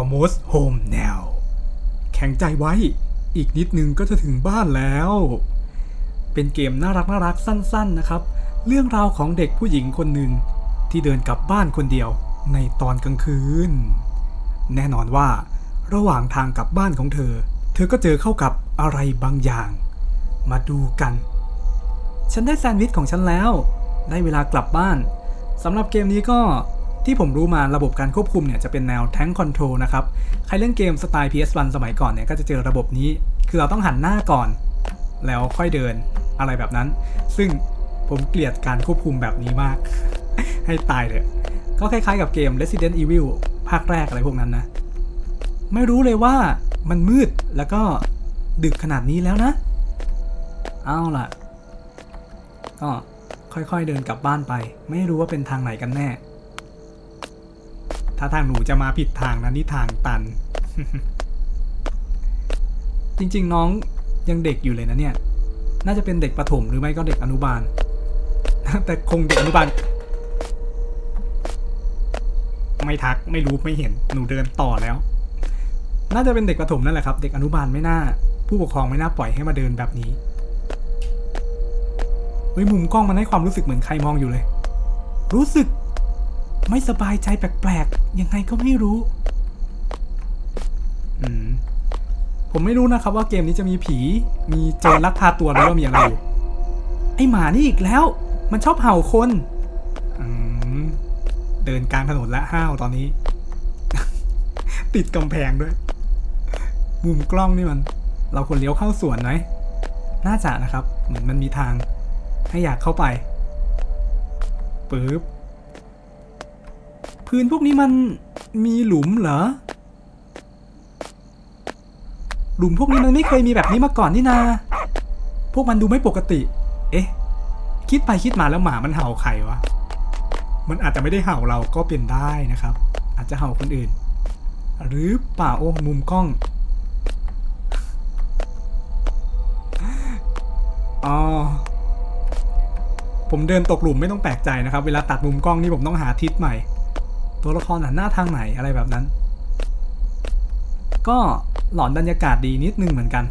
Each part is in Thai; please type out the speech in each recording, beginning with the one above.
almost home now แข็งใจไว้ อีกนิดนึงก็จะถึงบ้านแล้ว เป็นเกมน่ารักน่ารักสั้นๆนะครับ เรื่องราวของเด็กผู้หญิงคนหนึ่งที่เดินกลับบ้านคนเดียวในตอนกลางคืน แน่นอนว่า ระหว่างทางกลับบ้านของเธอ เธอก็เจอเข้ากับอะไรบางอย่าง มาดูกัน ฉันได้แซนด์วิชของฉันแล้ว ได้เวลากลับบ้านสำหรับเกมนี้ก็ ที่ผมรู้มาระบบการควบคุมเนี่ยจะเป็นแนว Tank Control นะครับ ใครเล่นเกมสไตล์ PS1 สมัยก่อนเนี่ยก็จะเจอระบบนี้ คือเราต้องหันหน้าก่อน แล้วค่อยเดินอะไรแบบนั้น ซึ่งผมเกลียดการควบคุมแบบนี้มาก ให้ตายเลย ก็คล้ายๆกับเกม Resident Evil ภาคแรกอะไรพวกนั้นนะ ไม่รู้เลยว่ามันมืดแล้วก็ดึกขนาดนี้แล้วนะ เอาล่ะ ก็ค่อยๆเดินกลับบ้านไป ไม่รู้ว่าเป็นทางไหนกันแน่ ถ้าทางหนูจะมาผิดทางนะนี่ทางตัน จริงๆน้องยังเด็กอยู่เลยนะเนี่ย น่าจะเป็นเด็กประถมหรือไม่ก็เด็กอนุบาล แต่คงเด็กอนุบาล ไม่ทักไม่รู้ไม่เห็นหนูเดินต่อแล้ว น่าจะเป็นเด็กประถมนั่นแหละครับ เด็กอนุบาลไม่น่า ผู้ปกครองไม่น่าปล่อยให้มาเดินแบบนี้เฮ้ยมุมกล้องมันให้ความรู้สึกเหมือนใครมองอยู่เลย รู้สึก ไม่สบายใจแปลกๆ ยังไงก็ไม่รู้ อืม ผมไม่รู้นะครับว่าเกมนี้จะมีผี มีโจรลักพาตัวหรือว่ามีอะไรอยู่ ไอหมานี่อีกแล้ว มันชอบเห่าคน อืม เดินกลางถนนและห้าวตอนนี้ ติดกำแพงด้วย มุมกล้องนี่มัน เราควรเลี้ยวเข้าสวนไหมน่าจะนะครับ เหมือนมันมีทาง ให้อยากเข้าไปปึ๊บ พื้นพวกนี้มันมีหลุมเหรอ หลุมพวกนี้มันไม่เคยมีแบบนี้มาก่อนนี่นา พวกมันดูไม่ปกติ เอ๊ะ คิดไปคิดมาแล้วหมามันเห่าใครวะ มันอาจจะไม่ได้เห่าเราก็เป็นได้นะครับ อาจจะเห่าคนอื่น หรือเปล่าโอ้มุมกล้องอ๋อผมเดินตกหลุมไม่ต้องแปลกใจนะครับ เวลาตัดมุมกล้องนี่ผมต้องหาทิศใหม่ ตัวละครหันหน้าทางไหนอะไรแบบนั้น ก็หลอนบรรยากาศดีนิดนึงเหมือนกัน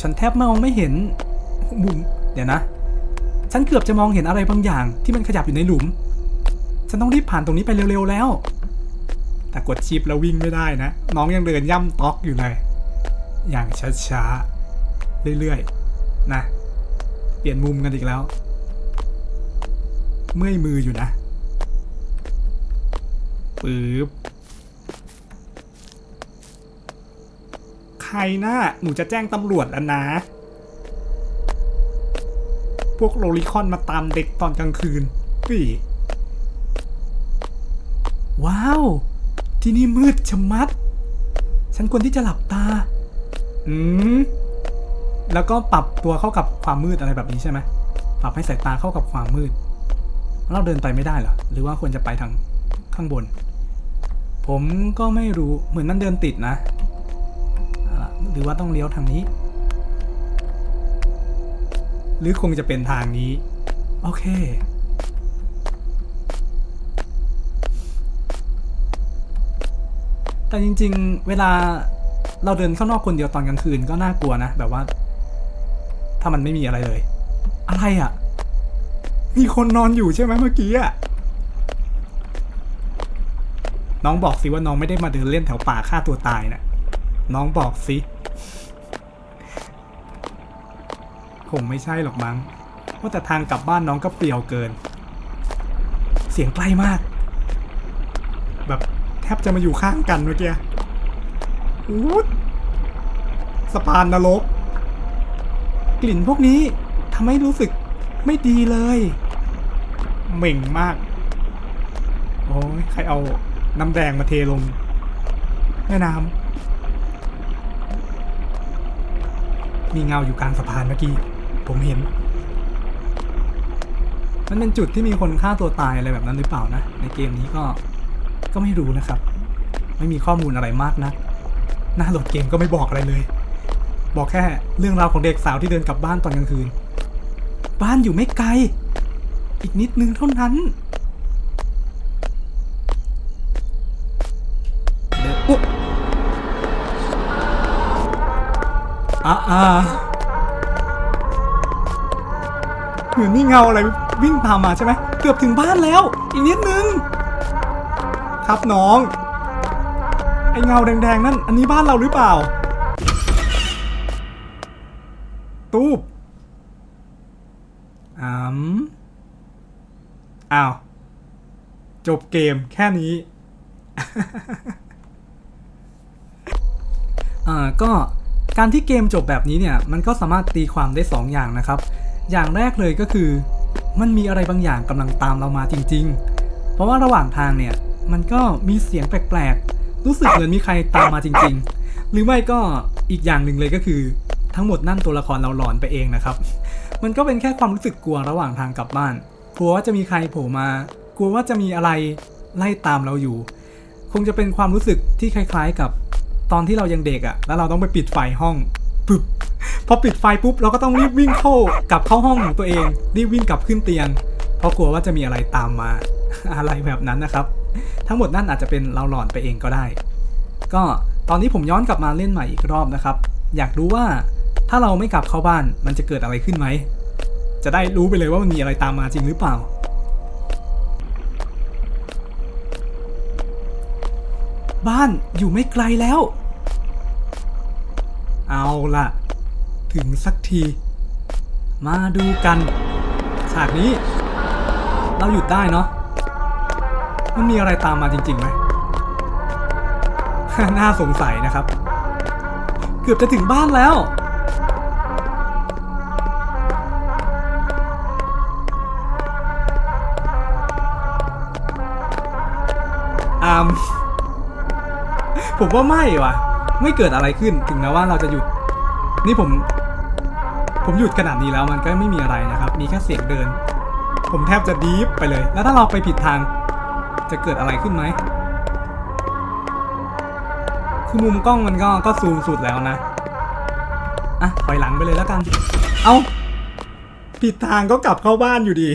ฉันแทบมองไม่เห็นมุมเดี๋ยวนะ ฉันเกือบจะมองเห็นอะไรบางอย่างที่มันขยับอยู่ในหลุม ฉันต้องรีบผ่านตรงนี้ไปเร็วๆแล้ว แต่กดชิปแล้ววิ่งไม่ได้นะ น้องยังเดินย่ำต๊อกอยู่เลย อย่างช้าๆ เรื่อยๆ นะ เปลี่ยนมุมกันอีกแล้ว เมื่อยมืออยู่นะ ปึ๊บใครนะหนูจะแจ้งตำรวจแล้วนะ พวกโลลิคอนมาตามเด็กตอนกลางคืนพี่ว้าว ที่นี่มืดชะมัด ฉันควรที่จะหลับตา อืม แล้วก็ปรับตัวเข้ากับความมืดอะไรแบบนี้ใช่ไหม ปรับให้สายตาเข้ากับความมืด เราเดินไปไม่ได้เหรอ หรือว่าควรจะไปทางข้างบน ผมก็ไม่รู้เหมือนมันเดินติดนะ หรือว่าต้องเลี้ยวทางนี้ หรือคงจะเป็นทางนี้ โอเค แต่จริงๆ เวลาเราเดินข้างนอกคนเดียวตอนกลางคืนก็น่ากลัวนะ แบบว่า ถ้ามันไม่มีอะไรเลย อะไรอะ่ะ มีคนนอนอยู่ใช่ไหมเมื่อกี้อะ่ะ น้องบอกสิว่าน้องไม่ได้มาเดินเล่นแถวป่าฆ่าตัวตายนะน้องบอกสิคงไม่ใช่หรอกมั้งว่าแต่ทางกลับบ้านน้องก็เปลี่ยวเกิน เสียงใกล้มาก แบบแทบจะมาอยู่ข้างกันเมื่อกี้อู้ดสะพานนรกกลิ่นพวกนี้ทำให้รู้สึกไม่ดีเลย เหม่งมาก โอ้ยใครเอา น้ำแดงมาเทลง แม่น้ำมีเงาอยู่กลางสะพานเมื่อกี้ ผมเห็น มันเป็นจุดที่มีคนฆ่าตัวตายอะไรแบบนั้นหรือเปล่านะ ในเกมนี้ก็ก็ไม่รู้นะครับ ไม่มีข้อมูลอะไรมากนะหน้าโหลดเกมก็ไม่บอกอะไรเลย บอกแค่เรื่องราวของเด็กสาวที่เดินกลับบ้านตอนกลางคืน บ้านอยู่ไม่ไกล อีกนิดนึงเท่านั้น อะอ่าเหมือนมีเงาอะไรวิ่งตามมาใช่ไหมเกือบถึงบ้านแล้ว อีกนิดนึง ครับน้อง ไอเงาแดงๆนั่น อันนี้บ้านเราหรือเปล่า ตูบอืมอ้าว จบเกมแค่นี้ อ่าก็ การที่เกมจบแบบนี้เนี่ยมันก็สามารถตีความได้ 2 อย่างนะครับ อย่างแรกเลยก็คือ มันมีอะไรบางอย่างกำลังตามเรามาจริง ๆ เพราะว่าระหว่างทางเนี่ยมันก็มีเสียงแปลกๆ รู้สึกเหมือนมีใครตามมาจริง ๆ หรือไม่ก็อีกอย่างหนึ่งเลยก็คือ ทั้งหมดนั่นตัวละครเราหลอนไปเองนะครับ มันก็เป็นแค่ความรู้สึกกลัวระหว่างทางกลับบ้าน กลัวว่าจะมีใครโผล่มา กลัวว่าจะมีอะไรไล่ตามเราอยู่ คงจะเป็นความรู้สึกที่คล้าย ๆ กับ ตอนที่เรายังเด็กอะ่ะแล้วเราต้องไปปิดไฟห้องปึ๊บพอปิดไฟปุ๊บเราก็ต้องรีบวิ่งเข้ากลับเข้าห้องของตัวเองรีบวิ่งกลับขึ้นเตียง เพราะกลัวว่าจะมีอะไรตามมาอะไรแบบนั้นนะครับ ทั้งหมดนั่นอาจจะเป็นเราหลอนไปเองก็ได้ ก็ตอนนี้ผมย้อนกลับมาเล่นใหม่อีกรอบนะครับ อยากรู้ว่าถ้าเราไม่กลับเข้าบ้านมันจะเกิดอะไรขึ้นไหมจะได้รู้ไปเลยว่ามันมีอะไรตามมาจริงหรือเปล่า บ้านอยู่ไม่ไกลแล้ว เอาล่ะ ถึงสักที มาดูกัน ฉากนี้ เราหยุดได้เนาะมันมีอะไรตามมาจริงๆไหมน่าสงสัยนะครับ เกือบจะถึงบ้านแล้วอาม ผมว่าไม่ว่ะไม่เกิดอะไรขึ้นถึงแม้ว่าเราจะหยุด นี่ผม ผมหยุดขนาดนี้แล้วมันก็ไม่มีอะไรนะครับ มีแค่เสียงเดิน ผมแทบจะดีฟไปเลย แล้วถ้าเราไปผิดทาง จะเกิดอะไรขึ้นไหมคือมุมกล้องมันก็ก็ซูมสุดแล้วนะอะถอยหลังไปเลยแล้วกัน เอาผิดทางก็กลับเข้าบ้านอยู่ดี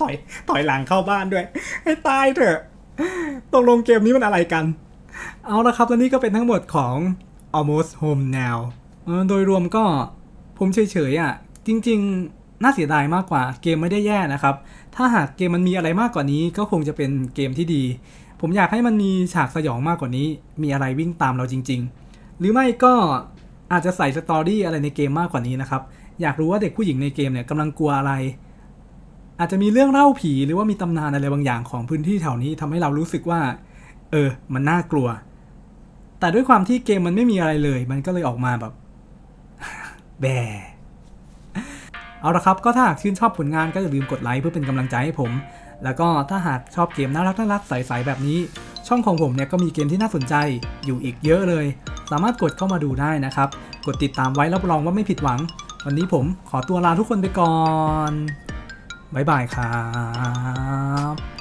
ถอยถอยหลังเข้าบ้านด้วย ให้ตายเถอะ ตกลงเกมนี้มันอะไรกัน เอาละครับ และนี่ก็เป็นทั้งหมดของ almost home now โดยรวมก็ผมเฉยๆอะ จริง ๆ น่าเสียดายมากกว่าเกมไม่ได้แย่นะครับ ถ้าหากเกมมันมีอะไรมากกว่านี้ก็คงจะเป็นเกมที่ดี ผมอยากให้มันมีฉากสยองมากกว่านี้ มีอะไรวิ่งตามเราจริง ๆ หรือไม่ก็อาจจะใส่สตอรี่อะไรในเกมมากกว่านี้นะครับ อยากรู้ว่าเด็กผู้หญิงในเกมเนี่ยกำลังกลัวอะไร อาจจะมีเรื่องเล่าผีหรือว่ามีตำนานอะไรบางอย่างของพื้นที่แถวนี้ทำให้เรารู้สึกว่า เออ มันน่ากลัว แต่ด้วยความที่เกมมันไม่มีอะไรเลย มันก็เลยออกมาแบบ แบเอาละครับ ก็ถ้าหากชื่นชอบผลงานก็อย่าลืมกดไลค์เพื่อเป็นกำลังใจให้ผม แล้วก็ถ้าหากชอบเกมน่ารักน่ารักใสๆแบบนี้ ช่องของผมเนี่ยก็มีเกมที่น่าสนใจอยู่อีกเยอะเลย สามารถกดเข้ามาดูได้นะครับ กดติดตามไว้รับรองว่าไม่ผิดหวัง วันนี้ผมขอตัวลาทุกคนไปก่อนบ๊ายบายครับ